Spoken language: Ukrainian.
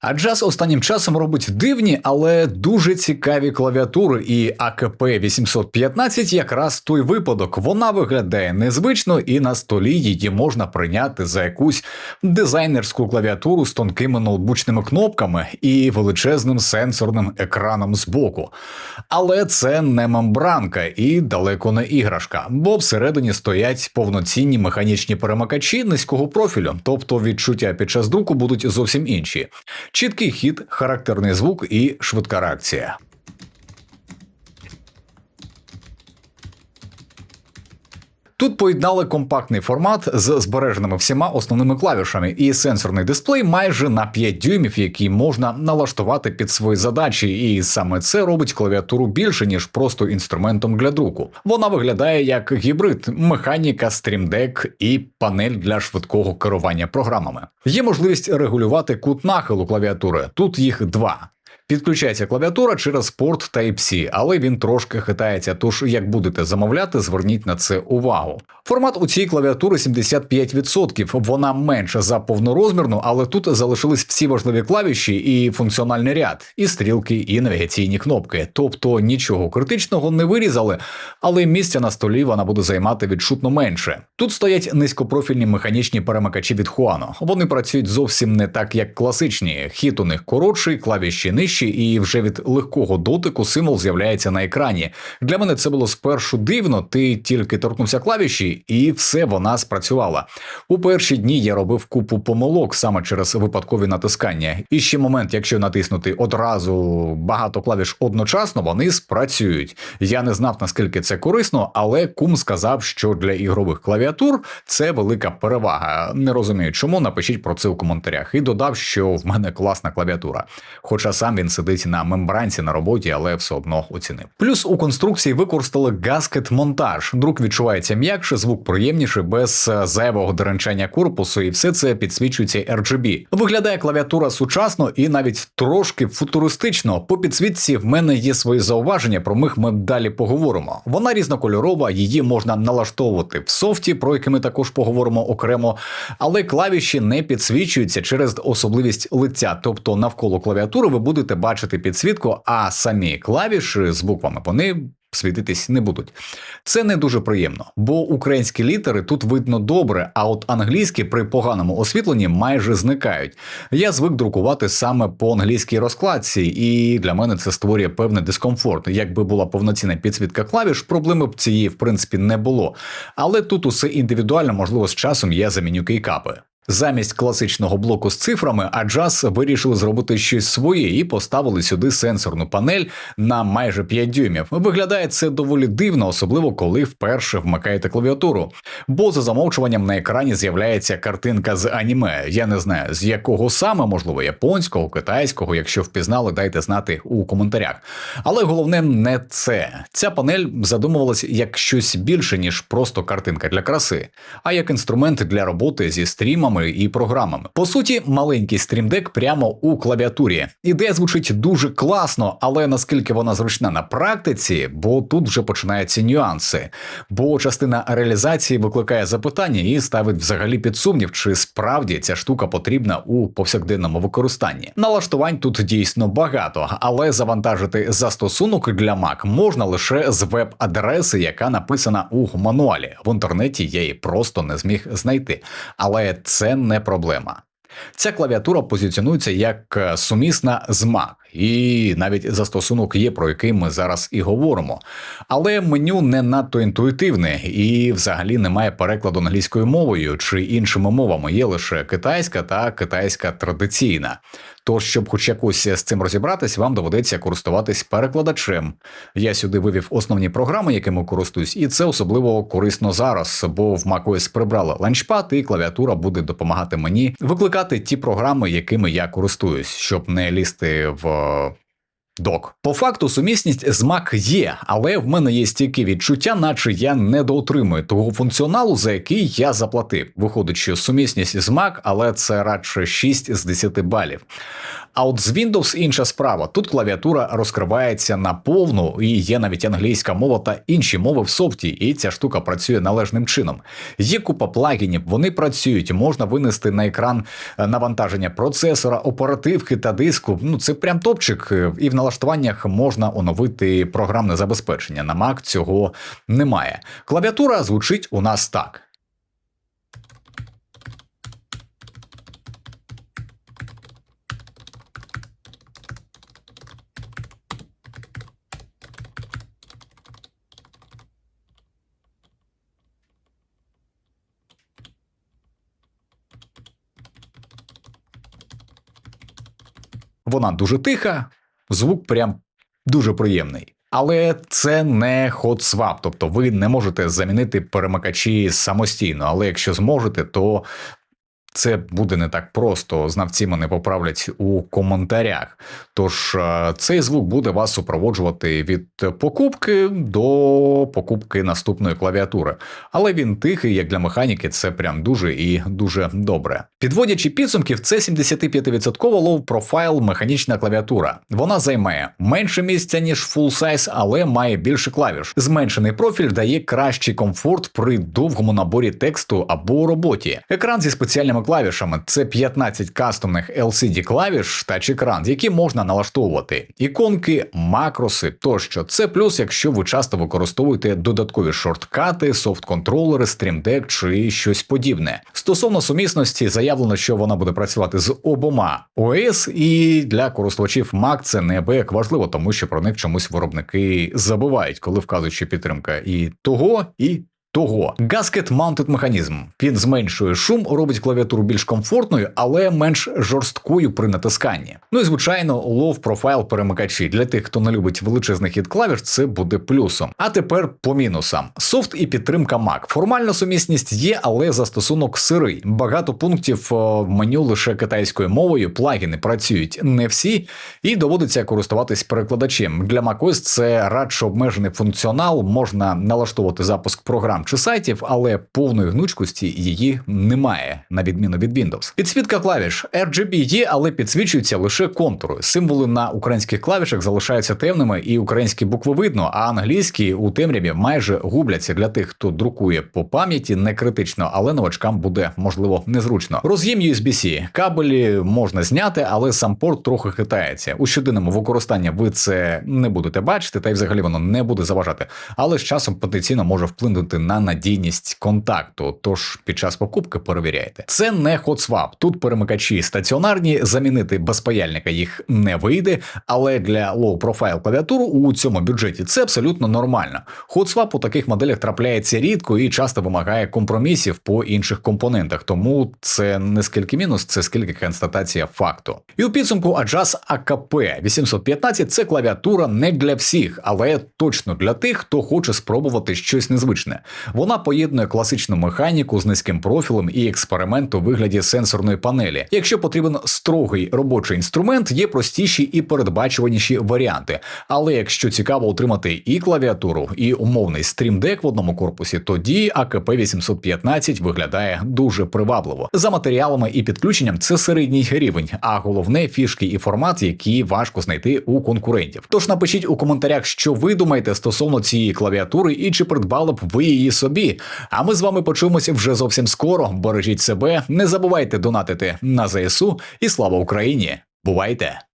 Аджас останнім часом робить дивні, але дуже цікаві клавіатури, і АКП 815 якраз той випадок. Вона виглядає незвично, і на столі її можна прийняти за якусь дизайнерську клавіатуру з тонкими ноутбучними кнопками і величезним сенсорним екраном збоку. Але це не мембранка і далеко не іграшка, бо всередині стоять повноцінні механічні перемикачі низького профілю, тобто відчуття під час друку будуть зовсім інші. Чіткий хід, характерний звук і швидка реакція. Тут поєднали компактний формат з збереженими всіма основними клавішами, і сенсорний дисплей майже на 5 дюймів, який можна налаштувати під свої задачі, і саме це робить клавіатуру більше ніж просто інструментом для друку. Вона виглядає як гібрид, механіка, Stream Deck і панель для швидкого керування програмами. Є можливість регулювати кут нахилу клавіатури. Тут їх два. Підключається клавіатура через порт Type-C, але він трошки хитається. Тож, як будете замовляти, зверніть на це увагу. Формат у цій клавіатури 75%. Вона менша за повнорозмірну, але тут залишились всі важливі клавіші і функціональний ряд, і стрілки, і навігаційні кнопки. Тобто нічого критичного не вирізали, але місця на столі вона буде займати відчутно менше. Тут стоять низькопрофільні механічні перемикачі від Хуано. Вони працюють зовсім не так, як класичні. Хід у них коротший, клавіші нижчі, і вже від легкого дотику символ з'являється на екрані. Для мене це було спершу дивно. Ти тільки торкнувся клавіші, і все вона спрацювала. У перші дні я робив купу помилок саме через випадкові натискання. І ще момент, якщо натиснути одразу багато клавіш одночасно, вони спрацюють. Я не знав наскільки це корисно, але кум сказав, що для ігрових клавіатур це велика перевага. Не розумію, чому напишіть про це у коментарях. І додав, що в мене класна клавіатура. Хоча сам він сидить на мембранці на роботі, але все одно оцінив. Плюс у конструкції використали гаскет монтаж. Друк відчувається м'якше, звук приємніше, без е, зайвого деренчання корпусу, і все це підсвічується RGB. Виглядає клавіатура сучасно і навіть трошки футуристично. По підсвітці в мене є свої зауваження, про них ми далі поговоримо. Вона різнокольорова, її можна налаштовувати в софті, про який ми також поговоримо окремо, але клавіші не підсвічуються через особливість лиця, тобто навколо клавіатури ви будете бачити підсвітку, а самі клавіші з буквами вони світитись не будуть. Це не дуже приємно, бо українські літери тут видно добре, а от англійські при поганому освітленні майже зникають. Я звик друкувати саме по англійській розкладці, і для мене це створює певний дискомфорт. Якби була повноцінна підсвітка клавіш, проблеми б цієї в принципі не було. Але тут усе індивідуально, можливо, з часом я заміню кейкапи. Замість класичного блоку з цифрами, Аджас вирішили зробити щось своє і поставили сюди сенсорну панель на майже 5 дюймів. Виглядає це доволі дивно, особливо коли вперше вмикаєте клавіатуру. Бо за замовчуванням на екрані з'являється картинка з аніме. Я не знаю з якого саме, можливо, японського, китайського. Якщо впізнали, дайте знати у коментарях. Але головне не це. Ця панель задумувалась як щось більше ніж просто картинка для краси, а як інструмент для роботи зі стрімами і програмами. По суті, маленький стрімдек прямо у клавіатурі. Ідея звучить дуже класно, але наскільки вона зручна на практиці, бо тут вже починаються нюанси. Бо частина реалізації викликає запитання і ставить взагалі під сумнів, чи справді ця штука потрібна у повсякденному використанні. Налаштувань тут дійсно багато, але завантажити застосунок для Mac можна лише з веб-адреси, яка написана у мануалі. В інтернеті я її просто не зміг знайти. Але це не проблема. Ця клавіатура позиціонується як е, сумісна з Mac, і навіть застосунок є, про який ми зараз і говоримо. Але меню не надто інтуїтивне і взагалі немає перекладу англійською мовою чи іншими мовами. Є лише китайська та китайська традиційна. Тож, щоб хоч якось з цим розібратись, вам доведеться користуватись перекладачем. Я сюди вивів основні програми, якими користуюсь, і це особливо корисно зараз, бо в macOS прибрали ланчпад, і клавіатура буде допомагати мені викликати ті програми, якими я користуюсь, щоб не лізти в. uh, Док. По факту сумісність з Mac є, але в мене є стільки відчуття, наче я недоотримую того функціоналу, за який я заплатив. Виходить, що сумісність з Mac, але це радше 6 з 10 балів. А от з Windows інша справа. Тут клавіатура розкривається на повну, і є навіть англійська мова та інші мови в софті, і ця штука працює належним чином. Є купа плагінів, вони працюють, можна винести на екран е, навантаження процесора, оперативки та диску. Ну це прям топчик. е, І в налаштуваннях можна оновити програмне забезпечення. На Mac цього немає. Клавіатура звучить у нас так. Вона дуже тиха, звук прям дуже приємний. Але це не swap, тобто ви не можете замінити перемикачі самостійно. Але якщо зможете, то це буде не так просто. Знавці мене поправлять у коментарях. Тож е, цей звук буде вас супроводжувати від покупки до покупки наступної клавіатури. Але він тихий, як для механіки, це прям дуже і дуже добре. Підводячи підсумків, це 75% low profile механічна клавіатура. Вона займає менше місця ніж full size, але має більше клавіш. Зменшений профіль дає кращий комфорт при довгому наборі тексту або роботі. Екран зі спеціальними клавішами це 15 кастомних LCD клавіш тач-екран, які можна налаштовувати. Іконки, макроси тощо. Це плюс, якщо ви часто використовуєте додаткові шорткати, софт-контролери, Deck чи щось подібне. Стосовно сумісності, заявлено, що вона буде працювати з обома OS, і для користувачів Mac це неабияк важливо, тому що про них чомусь виробники забувають, коли вказують, що підтримка і того, і того Gasket Mounted механізм. Він зменшує шум, робить клавіатуру більш комфортною, але менш жорсткою при натисканні. Ну і звичайно, low profile перемикачі для тих, хто не любить величезний хід клавіш, це буде плюсом. А тепер по мінусам: софт і підтримка Mac. Формальна сумісність є, але застосунок сирий. Багато пунктів в меню лише китайською мовою. Плагіни працюють не всі, і доводиться користуватись перекладачем. Для macOS це радше обмежений функціонал, можна налаштовувати запуск програм чи сайтів, але повної гнучкості її немає, на відміну від Windows. Підсвітка клавіш RGB є, але підсвічуються лише контури. Символи на українських клавішах залишаються темними, і українські букви видно, а англійські у темряві майже губляться для тих, хто друкує по пам'яті, не критично, але новачкам буде можливо незручно. Роз'єм USB-C. кабелі можна зняти, але сам порт трохи хитається. У щоденному використанні ви це не будете бачити, та й взагалі воно не буде заважати. Але з часом потенційно може вплинути на надійність контакту. Тож під час покупки перевіряйте. Це не HotSwap. Тут перемикачі стаціонарні, замінити без паяльника їх не вийде. Але для low profile клавіатур у цьому бюджеті це абсолютно нормально. HotSwap у таких моделях трапляється рідко і часто вимагає компромісів по інших компонентах. Тому це не скільки мінус, це скільки констатація факту. І у підсумку Adjust AKP 815 це клавіатура не для всіх, але точно для тих, хто хоче спробувати щось незвичне. Вона поєднує класичну механіку з низьким профілем і експеримент у вигляді сенсорної панелі. Якщо потрібен строгий робочий інструмент, є простіші і передбачуваніші варіанти. Але якщо цікаво отримати і клавіатуру, і умовний Deck в одному корпусі, тоді AKP 815 виглядає дуже привабливо. За матеріалами і підключенням це середній рівень, а головне фішки і формат, які важко знайти у конкурентів. Тож напишіть у коментарях, що ви думаєте стосовно цієї клавіатури і чи придбали б ви її собі. А ми з вами почуємося вже зовсім скоро. Бережіть себе, не забувайте донатити на ЗСУ і слава Україні! Бувайте!